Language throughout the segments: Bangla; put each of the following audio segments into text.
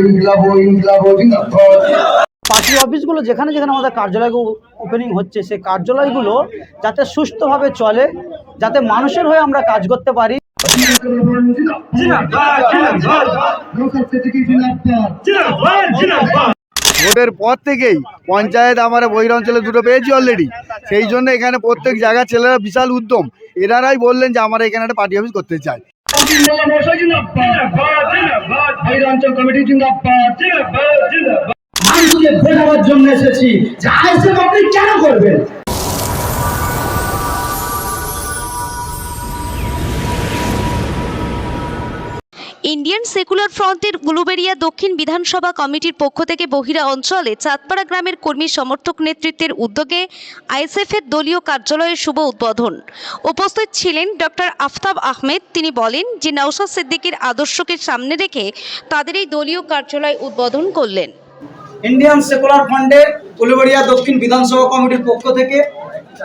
ইনকিলাব ইনকিলাব ইনকিলাব পার্টি অফিসগুলো যেখানে যেখানে আমাদের কার্যালয় ওপেনিং হচ্ছে সেই কার্যালয়গুলো যাতে সুস্থভাবে চলে যাতে মানুষের হয়ে আমরা কাজ করতে পারি। ভোটের পর থেকেই পঞ্চায়েত আমরা বহির অঞ্চলে দুটো পেয়েছি অলরেডি সেই জন্য এখানে প্রত্যেক জায়গার ছেলেরা বিশাল উদ্যম। এনারাই বললেন যে আমরা এখানে একটা পার্টি অফিস করতে চাই। অঞ্চল কমিটি জিন্দাবাদ মানুষকে বোঝাবার জন্য এসেছি যে আইসেফ আপনি কেন করবেন ইন্ডিয়ান সেকুলার ফ্রন্টের গুলুবেরিয়া দক্ষিণ বিধানসভা কমিটির পক্ষ থেকে বহিরা অঞ্চলে চাঁদপাড়া গ্রামের কর্মী সমর্থক নেতৃত্বের উদ্যোগে আইএসএফের দলীয় কার্যালয়ের শুভ উদ্বোধন। উপস্থিত ছিলেন ডক্টর আফতাব আহমেদ। তিনি বলেন যে নওশাদ সিদ্দিকীর আদর্শকে সামনে রেখে তাদের এই দলীয় কার্যালয় উদ্বোধন করলেন। ইন্ডিয়ান সেকুলার ফান্ডের উলুবেড়িয়া দক্ষিণ বিধানসভা কমিটির পক্ষ থেকে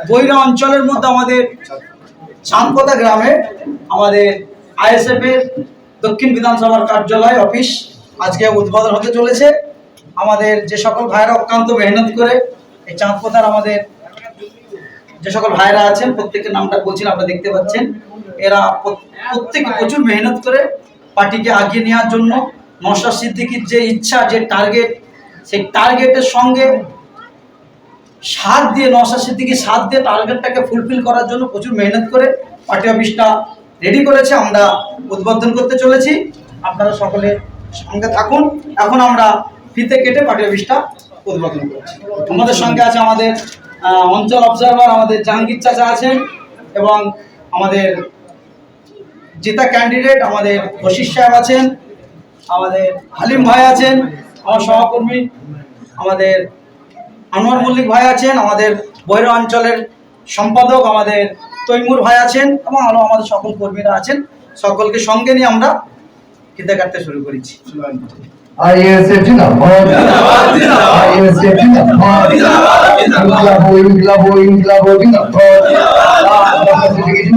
বৈরা অঞ্চলের মধ্যে আমাদের চাঁদপদা গ্রামে আমাদের আইএসএফ এর দক্ষিণ বিধানসভার কার্যালয়, অফিস আজকে উদ্বোধন হতে চলেছে। আমাদের যে সকল ভাইরা অক্লান্ত মেহনত করে এই চাঁদপদার আমাদের যে সকল ভাইরা আছেন, প্রত্যেকের নামটা বলছেন আপনারা দেখতে পাচ্ছেন, এরা প্রত- প্রত্যেকে প্রচুর মেহনত করে পার্টিকে আগিয়ে নেওয়ার জন্য। নশা সিদ্দিকির যে ইচ্ছা, যে টার্গেট সেই টার্গেটের সঙ্গে সাথ দিয়ে নশা সিদ্দিকি সাথ দিয়ে টার্গেটটাকে ফুলফিল করার জন্য প্রচুর মেহনত করে পার্টি অফিসটা রেডি করেছে, আমরা উদ্বোধন করতে চলেছি। আপনারা সকলে সঙ্গে থাকুন। এখন আমরা ফিতে কেটে পার্টি অফিসটা উদ্বোধন করছি। আমাদের সঙ্গে আছে আমাদের অঞ্চল অবজারভার আমাদের জাহাঙ্গীর চাচা আছেন এবং আমাদের জেতা ক্যান্ডিডেট আমাদের বশির সাহেব আছেন, আমাদের হালিম ভাই আছেন, আমার সহকর্মী, আমাদের আনোয়ার মল্লিক ভাই আছেন, আমাদের বৈর অঞ্চলের সম্পাদক, আমাদের তৈমুর ভাই আছেন এবং আরও আমাদের সকল কর্মীরা আছেন। সকলকে সঙ্গে নিয়ে আমরা খেতে কাটতে শুরু করেছি। আইএসএফ জিন্দাবাদ। জিন্দাবাদ জিন্দাবাদ। জিন্দাবাদ। জিন্দাবাদ জিন্দাবাদ। জিন্দাবাদ জিন্দাবাদ।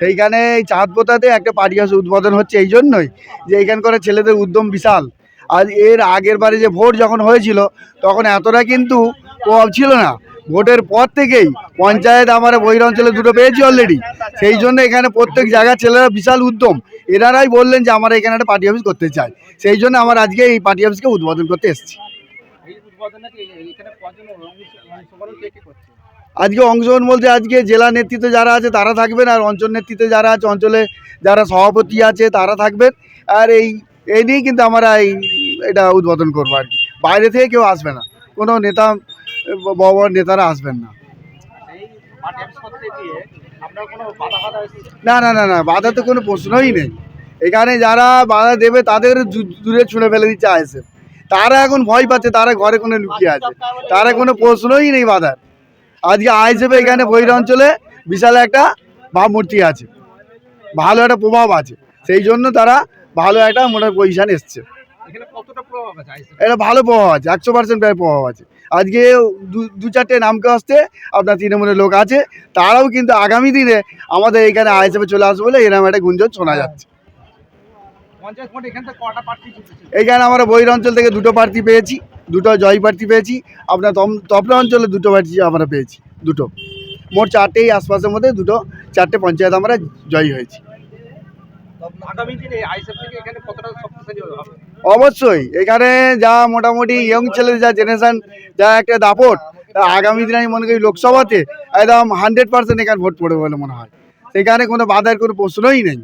সেইখানে চাঁদপোতাতে একটা পার্টি হাউস উদ্বোধন হচ্ছে এই জন্যই, যে এইখানকার ছেলেদের উদ্যম বিশাল। আর এর আগের বারে যে ভোট যখন হয়েছিল, তখন এতটা কিন্তু প্রভাব ছিল না। ভোটের পর থেকেই পঞ্চায়েত আমরা বহির অঞ্চলে দুটো পেয়েছি অলরেডি সেই জন্য এখানে প্রত্যেক জায়গার ছেলেরা বিশাল উদ্যম। এনারাই বললেন যে আমরা এখানে একটা পার্টি অফিস করতে চাই সেই জন্য আমার আজকে এই পার্টি অফিসকে উদ্বোধন করতে এসেছি। আজকে অংশগ্রহণ বলতে আজকে জেলা নেতৃত্বে যারা আছে তারা থাকবেন আর অঞ্চল নেতৃত্বে যারা আছে, অঞ্চলে যারা সভাপতি আছে তারা থাকবেন। আর এই এই নিয়েই কিন্তু আমরা এই, এটা উদ্বোধন করব আর কি। বাইরে থেকে কেউ আসবে না। কোনো নেতা বড় বড় নেতারা আসবেন না। না না না না, বাধা তো কোনো প্রশ্নই নেই। এখানে যারা বাধা দেবে তাদের দূরে ছুঁড়ে ফেলে দিচ্ছে আইসে তারা এখন ভয় পাচ্ছে, তারা ঘরে কোনো লুকিয়ে আছে। তারা কোনো প্রশ্নই নেই বাধার। আজকে আইসেফে এখানে বহির অঞ্চলে বিশাল একটা ভাবমূর্তি আছে। ভালো একটা প্রভাব আছে। সেই জন্য তারা ভালো একটা মোটা পজিশন এসছে। এটা ভালো প্রভাব আছে। একশো পার্সেন্ট প্রায় প্রভাব আছে। আজকে দু- চারটে নামকে আসতে আপনার তৃণমূলের লোক আছে। তারাও কিন্তু আগামী দিনে আমাদের এখানে আইএসএফে চলে আসবে বলে এরকম একটা গুঞ্জন শোনা যাচ্ছে। এইখানে আমরা বহির অঞ্চল থেকে দুটো প্রার্থী পেয়েছি। দুটো জয় প্রার্থী পেয়েছি আপনার তপনা অঞ্চলে দুটো প্রার্থী আমরা পেয়েছি দুটো। মোট চারটেই আশপাশের মধ্যে দুটো চারটে পঞ্চায়েত আমরা জয়ী হয়েছি। অবশ্যই এখানে যা মোটামুটি ইয়ং ছেলেদের যা জেনারেশন যা একটা দাপট আগামী দিনে আমি মনে করি লোকসভাতে একদম হান্ড্রেড পার্সেন্ট এখানে ভোট পড়বে বলে মনে হয়। সেখানে কোনো বাধার কোনো প্রশ্নই নেই।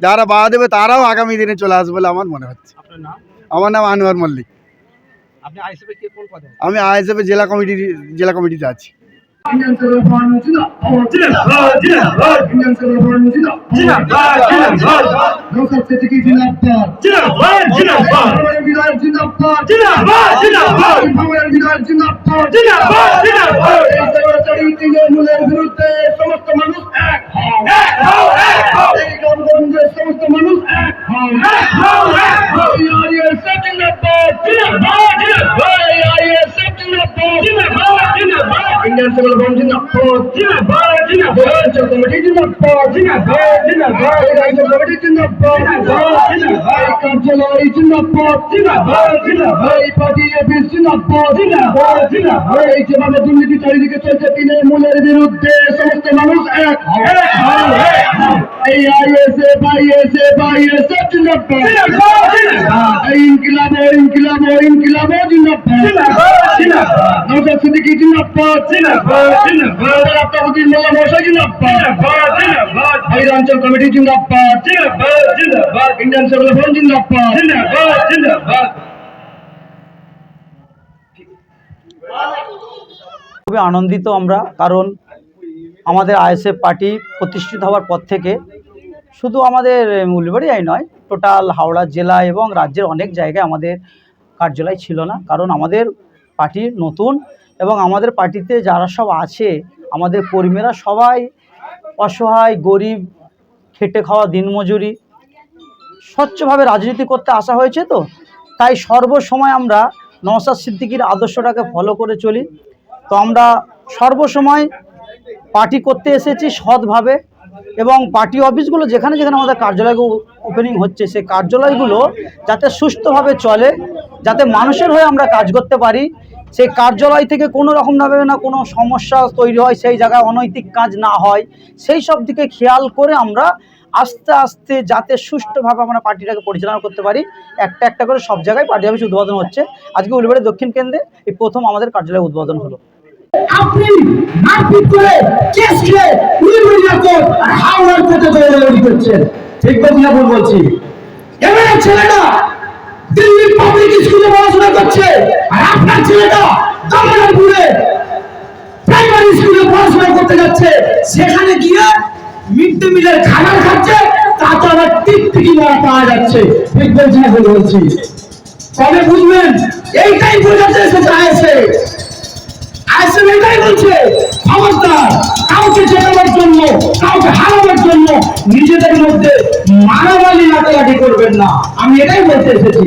যারা বাধা দেবে তারাও আগামী দিনে চলে আসবে বলে আমার মনে হচ্ছে। আমার নাম আনোয়ার মল্লিক। আমি আইএসএফ জেলা কমিটি জেলা কমিটিতে আছি। সমস্ত মানুষ এক সমস্ত মানুষ Indian civil bomb in the port, in the bar, in the bar, in the committee in the port, in the bar, in the bar, in the committee in the port, in the bar, in the bar, councilor is in the port, in the bar, in the bar, party is in the port, in the bar, in the bar, এই যেভাবে দুর্নীতি চারিদিকে চলছে তিনি মূলের বিরুদ্ধে সমস্ত মানুষ এক হয় আইএসএফ আইএসএফ আইএসএফ জিন্দাবাদ জিন্দাবাদ জিন্দাবাদ এই ইনকিলাব ইনকিলাব ইনকিলাব জিন্দাবাদ জিন্দাবাদ জিন্দাবাদ নওশাদ সিদ্দিকী জিন্দাবাদ জিন্দাবাদ জিন্দাবাদ আফতাবুদ্দিন মোল্লা মশাই জিন্দাবাদ জিন্দাবাদ জিন্দাবাদ অঞ্চল কমিটি জিন্দাবাদ জিন্দাবাদ জিন্দাবাদ ইন্ডিয়ান সিভিল ফ্রন্ট জিন্দাবাদ জিন্দাবাদ জিন্দাবাদ খুবই আনন্দিত আমরা কারণ আমাদের আইএসএফ পার্টি প্রতিষ্ঠিত হওয়ার পর থেকে শুধু আমাদের উলবেড়িয়ায় নয়, টোটাল হাওড়া জেলা এবং রাজ্যের অনেক জায়গায় আমাদের কার্যালয় ছিল না। কারণ আমাদের পার্টি নতুন এবং আমাদের পার্টিতে যারা সব আছে, আমাদের কর্মীরা সবাই অসহায়, গরিব, খেটে খাওয়া, দিনমজুরি, স্বচ্ছভাবে রাজনীতি করতে আসা হয়েছে তো? তাই সর্বসময় আমরা নওশাদ সিদ্দিকির আদর্শটাকে ফলো করে চলি। তো আমরা সর্বসময় পার্টি করতে এসেছি সৎভাবে এবং পার্টি অফিসগুলো যেখানে যেখানে আমাদের কার্যালয় ওপেনিং হচ্ছে, সেই কার্যালয়গুলো যাতে সুস্থভাবে চলে, যাতে মানুষের হয়ে আমরা কাজ করতে পারি, সেই কার্যালয় থেকে কোনো রকমভাবে না কোনো সমস্যা তৈরি হয়, সেই জায়গায় অনৈতিক কাজ না হয়, সেই সব দিকে খেয়াল করে আমরা আস্তে আস্তে যাতে সুষ্ঠুভাবে আমরা পার্টিটাকে পরিচালনা করতে পারি, একটা একটা করে সব জায়গায় পার্টি অফিস উদ্বোধন হচ্ছে। আজকে উলবেড়ি দক্ষিণ কেন্দ্রে এই প্রথম আমাদের কার্যালয় উদ্বোধন হলো। আপনি মারপিট করে, কেস খেয়ে উইলিয়া কোর্ট আর হাওড়ার কোর্টে দৌড়াদৌড়ি করছেন? ঠিক বলছি না ভুল বলছি। এবার ছেলেটা দিল্লি পাবলিক স্কুলে পড়াশোনা করছে আর আপনার ছেলেটা কমলাপুরে প্রাইমারি স্কুলে পড়াশোনা করতে যাচ্ছে। সেখানে গিয়ে মিড ডে মিলের খাবার খাচ্ছে তাতে আবার টিকটিকি মারা পাওয়া যাচ্ছে। ঠিক বলছি না ভুল বলছি? কবে বুঝবেন? এইটাই বোঝাতে এসেছে আয়েছে এটাই বলছে কাউকে জেতানোর জন্য, কাউকে জন্য নিজেদের মধ্যে মারামারি লাটালাটি করবেন না। আমি এটাই বলতে এসেছি।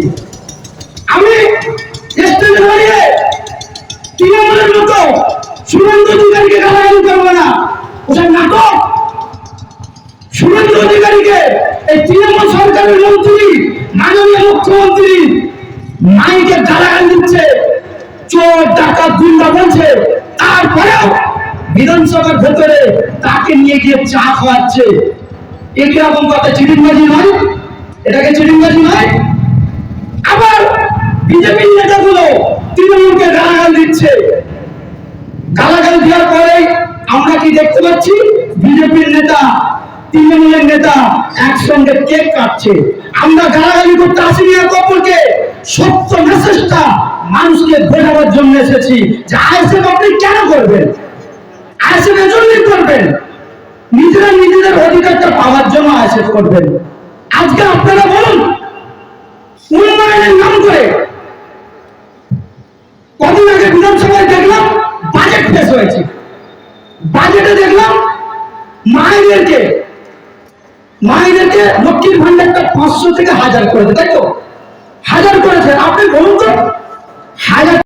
আমি মতো না। অধিকারীকে এই সরকারের মন্ত্রী মুখ্যমন্ত্রী মাইকে গালাগালি দিচ্ছে। চোর, ডাকাত, গুন্ডা বলছে, তারপরেও বিধানসভার ভেতরে তাকে নিয়ে গিয়ে চা খাওয়াচ্ছে। এ কীরকম কথা, চিটিংবাজি নয়? এটাকে চিটিংবাজি নয়? আবার বিজেপির নেতাগুলো তৃণমূলকে গালাগাল দিচ্ছে। গালাগাল দেওয়ার পরে আমরা কি দেখতে পাচ্ছি? বিজেপির নেতা, তৃণমূলের নেতা একসঙ্গে কেক কাটছে। আমরা গালাগালি করতে আসিনি এক অপরকে সত্য মেসেজটা মানুষকে বোঝাবার জন্য এসেছি যে আইসেফ আপনি কেন করবেন? এজন্যই করবেন। নিজেরা নিজেদের অধিকারটা পাওয়ার জন্য করবেন। আজকে আপনারা বলুন, উন্নয়নের নাম করে কদিন আগে বিধানসভায় দেখলাম বাজেট পেশ হয়েছে। বাজেটে দেখলাম মায়েদেরকে মায়েদেরকে লক্ষ্মীর ভান্ডারটা পাঁচশো থেকে হাজার করেছে তাই তো? হাজার করেছেন। আপনি বলুন তো হাজার